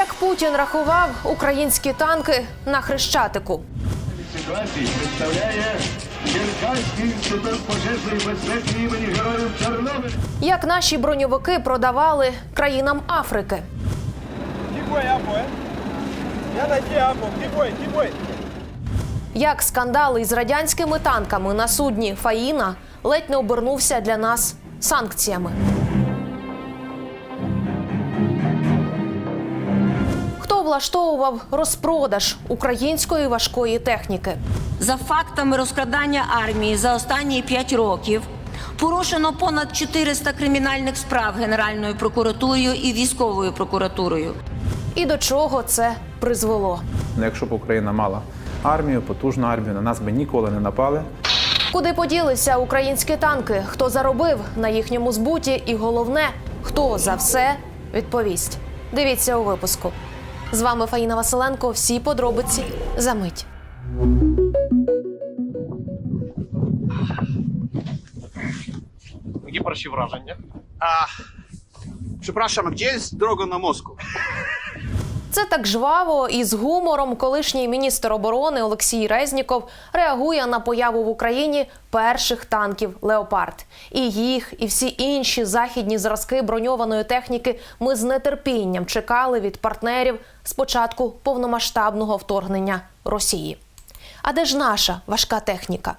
Як Путін рахував українські танки на хрещатику? ситуації представляє інститут пожежної безпеки імені Героїв Чорнобиля. Як наші броньовики продавали країнам Африки? Foi? Як скандал із радянськими танками на судні Фаїна ледь не обернувся для нас санкціями? Влаштовував розпродаж української важкої техніки? За фактами розкрадання армії за останні 5 років порушено понад 400 кримінальних справ Генеральною прокуратурою і військовою прокуратурою. І до чого це призвело? Ну, Якщо б Україна мала армію, потужну армію, на нас би ніколи не напали. Куди поділися українські танки? Хто заробив на їхньому збуті? І головне, хто за все відповість? Дивіться у випуску. З вами Фаїна Василенко. Всі подробиці за мить. Які перші враження? А, przepraszam, gdzie jest droga na Moskwę? Це так жваво і з гумором колишній міністр оборони Олексій Резніков реагує на появу в Україні перших танків Леопард. І їх, і всі інші західні зразки броньованої техніки ми з нетерпінням чекали від партнерів з початку повномасштабного вторгнення Росії. А де ж наша важка техніка?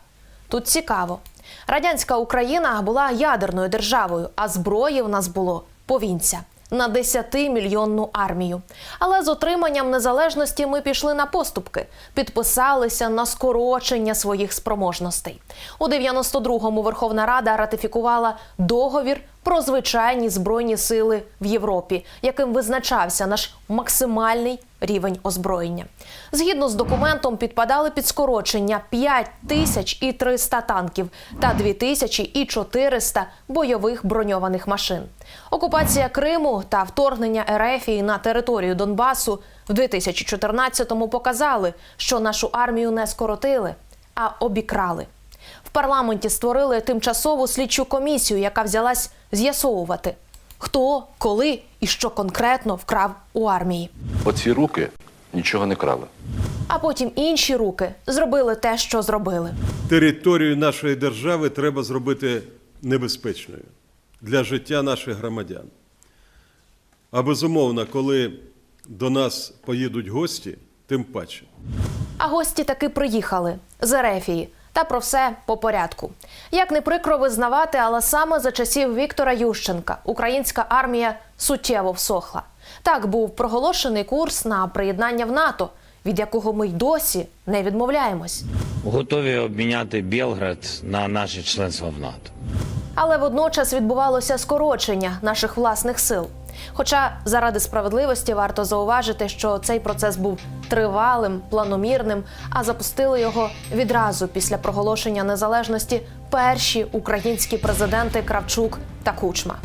Тут цікаво. Радянська Україна була ядерною державою, а зброї в нас було повінця на 10-мільйонну армію. Але з отриманням незалежності ми пішли на поступки, підписалися на скорочення своїх спроможностей. У 92-му Верховна Рада ратифікувала договір про звичайні збройні сили в Європі, яким визначався наш максимальний рівень озброєння. Згідно з документом, підпадали під скорочення 5 тисяч і 300 танків та 2 тисячі і 400 бойових броньованих машин. Окупація Криму та вторгнення Ерефії на територію Донбасу в 2014-му показали, що нашу армію не скоротили, а обікрали. В парламенті створили тимчасову слідчу комісію, яка взялась з'ясовувати, хто, коли і що конкретно вкрав у армії. Оці руки нічого не крали. А потім інші руки зробили те, що зробили. територію нашої держави треба зробити небезпечною для життя наших громадян. А безумовно, коли до нас поїдуть гості, тим паче. А гості таки приїхали з Ерефії. Та про все по порядку. Як не прикро визнавати, але саме за часів Віктора Ющенка українська армія суттєво всохла. Так був проголошений курс на приєднання в НАТО, від якого ми й досі не відмовляємось. готові обміняти Білград на наше членство в НАТО. Але водночас відбувалося скорочення наших власних сил. Хоча заради справедливості варто зауважити, що цей процес був тривалим, планомірним, а запустили його відразу після проголошення незалежності перші українські президенти Кравчук та Кучма.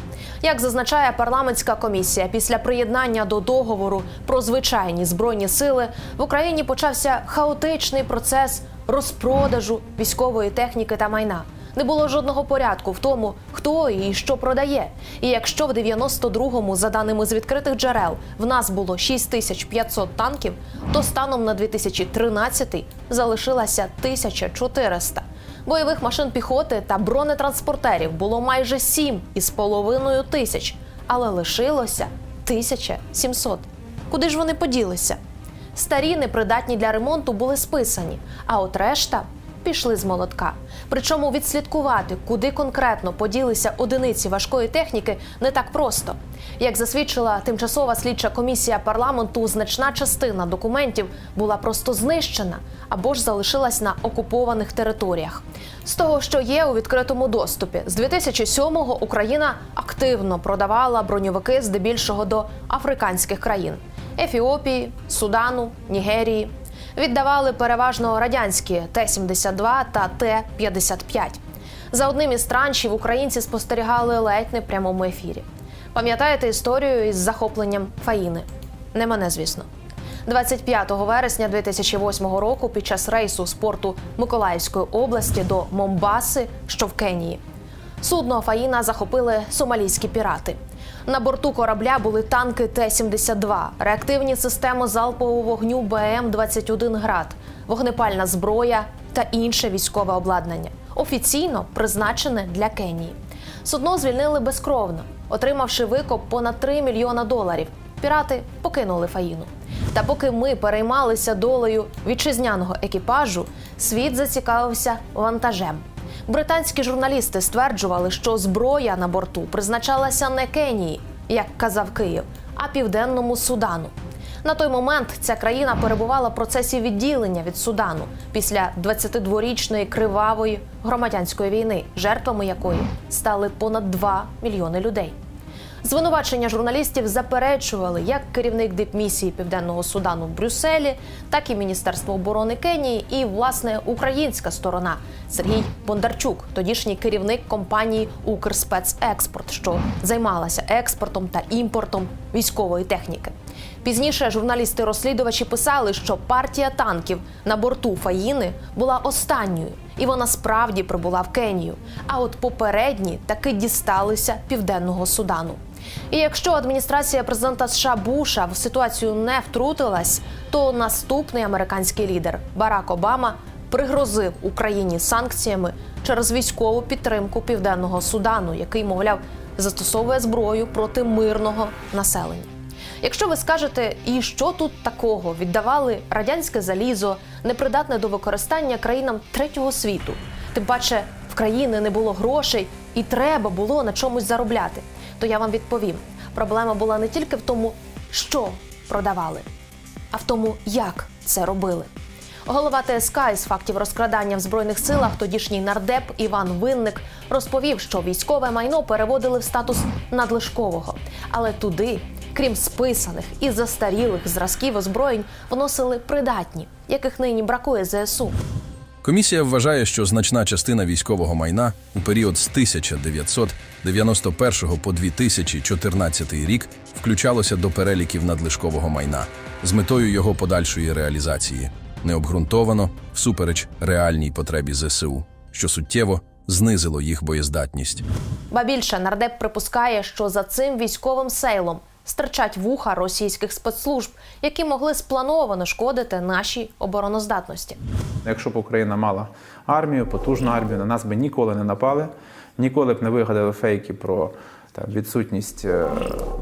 Як зазначає парламентська комісія, після приєднання до договору про звичайні збройні сили в Україні почався хаотичний процес розпродажу військової техніки та майна. Не було жодного порядку в тому, хто і що продає. І якщо в 92-му, за даними з відкритих джерел, в нас було 6500 танків, то станом на 2013 залишилася 1400. Бойових машин піхоти та бронетранспортерів було майже 7 із половиною тисяч, але лишилося 1700. Куди ж вони поділися? Старі, непридатні для ремонту, були списані, а от решта пішли з молотка. Причому відслідкувати, куди конкретно поділися одиниці важкої техніки, не так просто. Як засвідчила тимчасова слідча комісія парламенту, значна частина документів була просто знищена або ж залишилась на окупованих територіях. З того, що є у відкритому доступі, з 2007-го Україна активно продавала броньовики здебільшого до африканських країн. Ефіопії, Судану, Нігерії. Віддавали переважно радянські Т-72 та Т-55. За одним із траншів українці спостерігали ледь не прямому ефірі. Пам'ятаєте історію із захопленням Фаїни? Не мене, звісно. 25 вересня 2008 року під час рейсу з порту Миколаївської області до Момбаси, що в Кенії. Судно Фаїна захопили сомалійські пірати. На борту корабля були танки Т-72, реактивні системи залпового вогню БМ-21 «Град», вогнепальна зброя та інше військове обладнання, офіційно призначене для Кенії. Судно звільнили безкровно, отримавши викоп понад 3 мільйона доларів. Пірати покинули Фаїну. Та поки ми переймалися долею вітчизняного екіпажу, світ зацікавився вантажем. Британські журналісти стверджували, що зброя на борту призначалася не Кенії, як казав Київ, а південному Судану. На той момент ця країна перебувала в процесі відділення від Судану після 22-річної кривавої громадянської війни, жертвами якої стали понад 2 мільйони людей. Звинувачення журналістів заперечували як керівник дипмісії Південного Судану в Брюсселі, так і Міністерство оборони Кенії, і власне українська сторона Сергій Бондарчук, тодішній керівник компанії Укрспецекспорт, що займалася експортом та імпортом військової техніки. Пізніше журналісти-розслідувачі писали, що партія танків на борту Фаїни була останньою, і вона справді прибула в Кенію. А от попередні таки дісталися південного Судану. І якщо адміністрація президента США Буша в ситуацію не втрутилась, то наступний американський лідер Барак Обама пригрозив Україні санкціями через військову підтримку південного Судану, який, мовляв, застосовує зброю проти мирного населення. Якщо ви скажете, і що тут такого? віддавали радянське залізо, непридатне до використання країнам третього світу, тим паче в країни не було грошей і треба було на чомусь заробляти, то я вам відповім: проблема була не тільки в тому, що продавали, а в тому, як це робили. Голова ТСК із фактів розкрадання в збройних силах, тодішній нардеп Іван Винник розповів, що військове майно переводили в статус надлишкового, але туди, крім списаних і застарілих зразків озброєнь, вносили придатні, яких нині бракує ЗСУ. Комісія вважає, що значна частина військового майна у період з 1991 по 2014 рік включалося до переліків надлишкового майна з метою його подальшої реалізації, необґрунтовано всупереч реальній потребі ЗСУ, що суттєво знизило їх боєздатність. Ба більше нардеп припускає, що за цим військовим сейлом стирчать вуха російських спецслужб, які могли сплановано шкодити нашій обороноздатності. Якщо б Україна мала армію, потужну армію, на нас би ніколи не напали, ніколи б не вигадали фейки про там, відсутність е,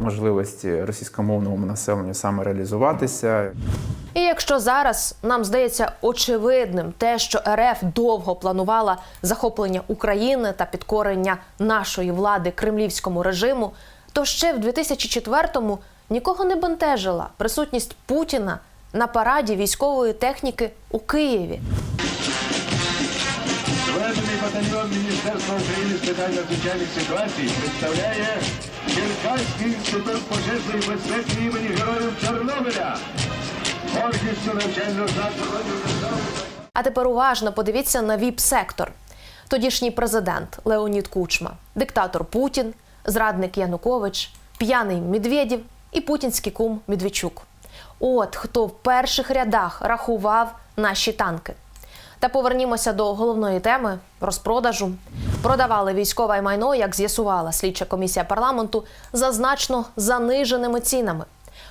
можливості російськомовному населенню саме реалізуватися. І якщо зараз нам здається очевидним те, що РФ довго планувала захоплення України та підкорення нашої влади кремлівському режиму, то ще в 2004-му нікого не бентежила присутність Путіна на параді військової техніки у Києві. Зведений батальйон Міністерства України з питань надзвичайних ситуацій представляє Черкаський інститут пожежної безпеки імені Героїв Чорнобиля. Гордістю навчального закладу. А тепер уважно подивіться на ВІП-сектор. Тодішній президент Леонід Кучма, диктатор Путін, зрадник Янукович, п'яний Медведєв і путінський кум Медведчук. От хто в перших рядах рахував наші танки. Та повернімося до головної теми розпродажу. Продавали військове майно, як з'ясувала слідча комісія парламенту, за значно заниженими цінами.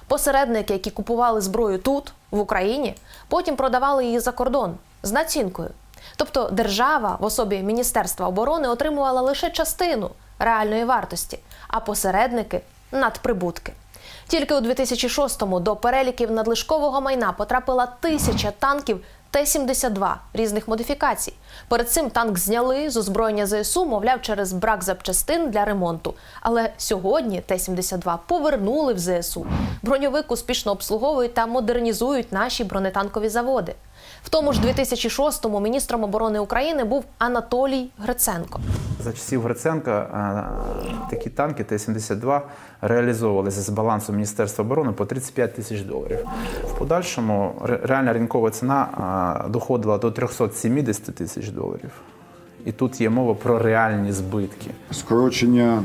Посередники, які купували зброю тут, в Україні, потім продавали її за кордон з націнкою. Тобто держава в особі Міністерства оборони отримувала лише частину реальної вартості, а посередники надприбутки. Тільки у 2006-му до переліків надлишкового майна потрапила тисяча танків Т-72 різних модифікацій. Перед цим танк зняли з озброєння ЗСУ, мовляв, через брак запчастин для ремонту. Але сьогодні Т-72 повернули в ЗСУ. Броньовик успішно обслуговують та модернізують наші бронетанкові заводи. В тому ж 2006-му міністром оборони України був Анатолій Гриценко. За часів Гриценка е, такі танки Т-72 реалізовувалися з балансу Міністерства оборони по 35 тисяч доларів. В подальшому реальна ринкова ціна е, доходила до 370 тисяч доларів. І тут є мова про реальні збитки. скорочення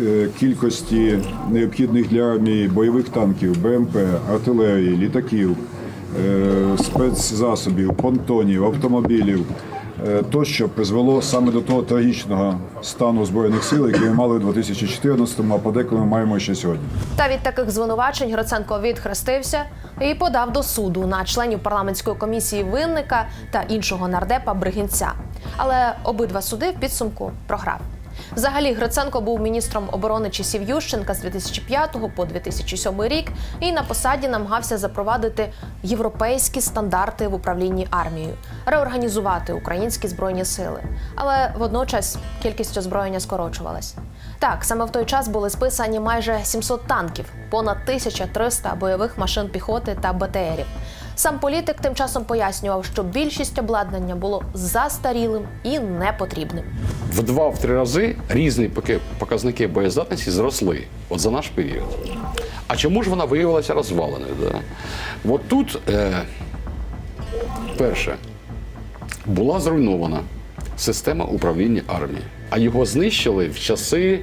е, кількості необхідних для армії бойових танків, БМП, артилерії, літаків, спецзасобів, понтонів, автомобілів, е, тощо призвело саме до того трагічного стану збройних сил, який ми мали у 2014-му, а подеколи ми маємо ще сьогодні. Та від таких звинувачень Гриценко відхрестився і подав до суду на членів парламентської комісії винника та іншого нардепа Бригінця. Але обидва суди в підсумку програв. Взагалі, Гриценко був міністром оборони часів Ющенка з 2005 по 2007 рік і на посаді намагався запровадити європейські стандарти в управлінні армією, реорганізувати українські збройні сили. Але водночас кількість озброєння скорочувалась. Так, саме в той час були списані майже 700 танків, понад 1300 бойових машин піхоти та БТРів. Сам політик тим часом пояснював, що більшість обладнання було застарілим і непотрібним. в два-три рази різні показники боєздатності зросли от за наш період. А чому ж вона виявилася розваленою? Да? От тут, е, перше, була зруйнована система управління армії, а його знищили в часи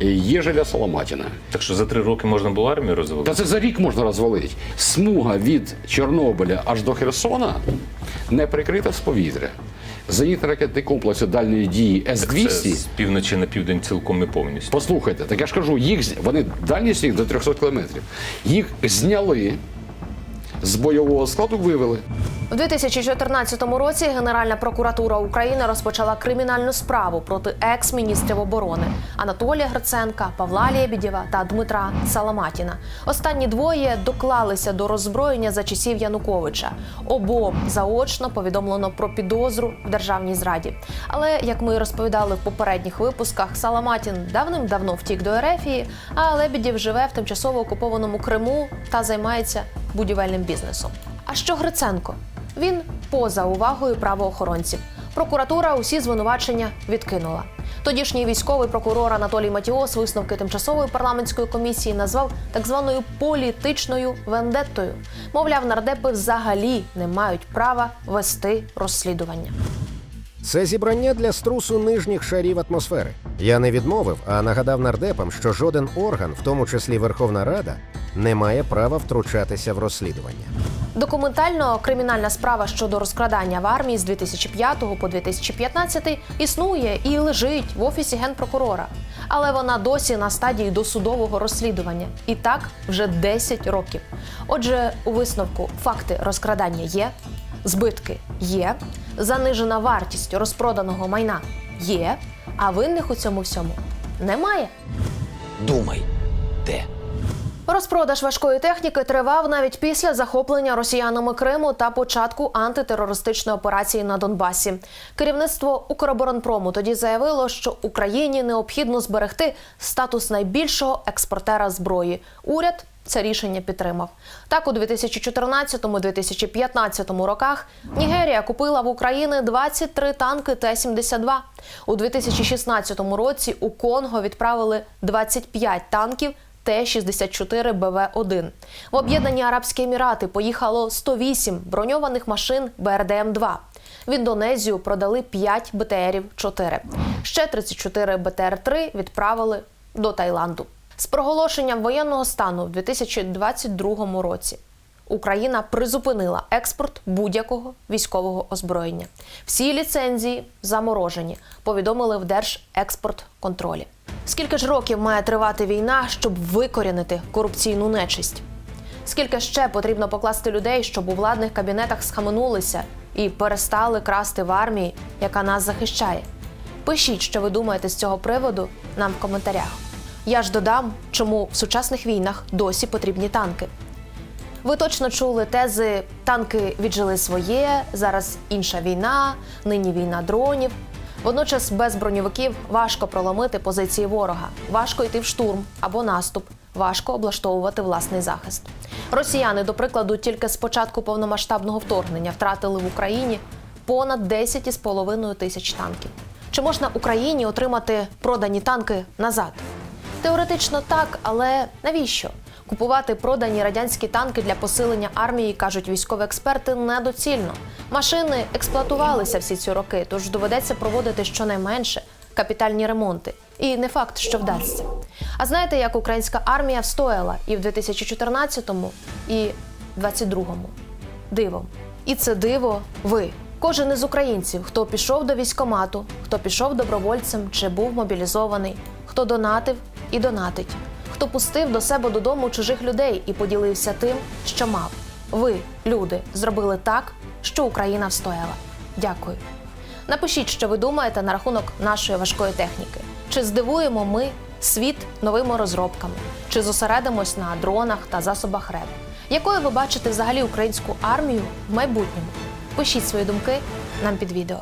Єжеля Соломатіна. Так що за три роки можна було армію розвалити? Та це за рік можна розвалити. Смуга від Чорнобиля аж до Херсона не прикрита з повітря. Зенітно-ракетний комплекс дальньої дії С-200 Це з півночі на південь цілком і повністю. Послухайте, так я ж кажу, їх вони дальність їх до 300 кілометрів. Їх зняли з бойового складу, вивели. У 2014 році Генеральна прокуратура України розпочала кримінальну справу проти екс-міністрів оборони Анатолія Гриценка, Павла Лєбідєва та Дмитра Саламатіна. Останні двоє доклалися до роззброєння за часів Януковича. Обом заочно повідомлено про підозру в державній зраді. Але як ми розповідали в попередніх випусках, Саламатін давним-давно втік до Ерефії, а Лебідєв живе в тимчасово окупованому Криму та займається будівельним бізнесом. А що Гриценко? Він поза увагою правоохоронців. Прокуратура усі звинувачення відкинула. Тодішній військовий прокурор Анатолій Матіос висновки тимчасової парламентської комісії назвав так званою політичною вендеттою. Мовляв, нардепи взагалі не мають права вести розслідування. Це зібрання для струсу нижніх шарів атмосфери. Я не відмовив, а нагадав нардепам, що жоден орган, в тому числі Верховна Рада, не має права втручатися в розслідування. Документально кримінальна справа щодо розкрадання в армії з 2005 по 2015 існує і лежить в офісі генпрокурора. Але вона досі на стадії досудового розслідування. І так вже 10 років. Отже, у висновку факти розкрадання є, збитки є, занижена вартість розпроданого майна є, а винних у цьому всьому немає. Думай, де? Розпродаж важкої техніки тривав навіть після захоплення росіянами Криму та початку антитерористичної операції на Донбасі. Керівництво Укроборонпрому тоді заявило, що Україні необхідно зберегти статус найбільшого експортера зброї. Уряд це рішення підтримав. Так, у 2014-2015 роках Нігерія купила в України 23 танки Т-72. У 2016 році у Конго відправили 25 танків Т-64 БВ-1. В Об'єднані Арабські Емірати поїхало 108 броньованих машин БРДМ-2. В Індонезію продали 5 БТРів-4. Ще 34 БТР-3 відправили до Таїланду. З проголошенням воєнного стану в 2022 році Україна призупинила експорт будь-якого військового озброєння. Всі ліцензії заморожені, повідомили в Держекспортконтролі. Скільки ж років має тривати війна, щоб викорінити корупційну нечисть? Скільки ще потрібно покласти людей, щоб у владних кабінетах схаменулися і перестали красти в армії, яка нас захищає? Пишіть, що ви думаєте з цього приводу нам в коментарях. Я ж додам, чому в сучасних війнах досі потрібні танки. Ви точно чули тези танки віджили своє, зараз інша війна, нині війна дронів. Водночас без броньовиків важко проломити позиції ворога, важко йти в штурм або наступ, важко облаштовувати власний захист. Росіяни, до прикладу, тільки з початку повномасштабного вторгнення втратили в Україні понад 10,5 тисяч танків. Чи можна Україні отримати продані танки назад? Теоретично так, але навіщо? Купувати продані радянські танки для посилення армії, кажуть військові експерти, недоцільно. Машини експлуатувалися всі ці роки, тож доведеться проводити щонайменше капітальні ремонти. І не факт, що вдасться. А знаєте, як українська армія встояла і в 2014-му, і в 22-му? Дивом. І це диво ви, Кожен із українців, хто пішов до військомату, хто пішов добровольцем чи був мобілізований, хто донатив і донатить, хто пустив до себе додому чужих людей і поділився тим, що мав. Ви, люди, зробили так, що Україна встояла. Дякую. Напишіть, що ви думаєте на рахунок нашої важкої техніки. Чи здивуємо ми світ новими розробками, чи зосередимось на дронах та засобах РЕБ? Якою ви бачите взагалі українську армію в майбутньому? Пишіть свої думки нам під відео.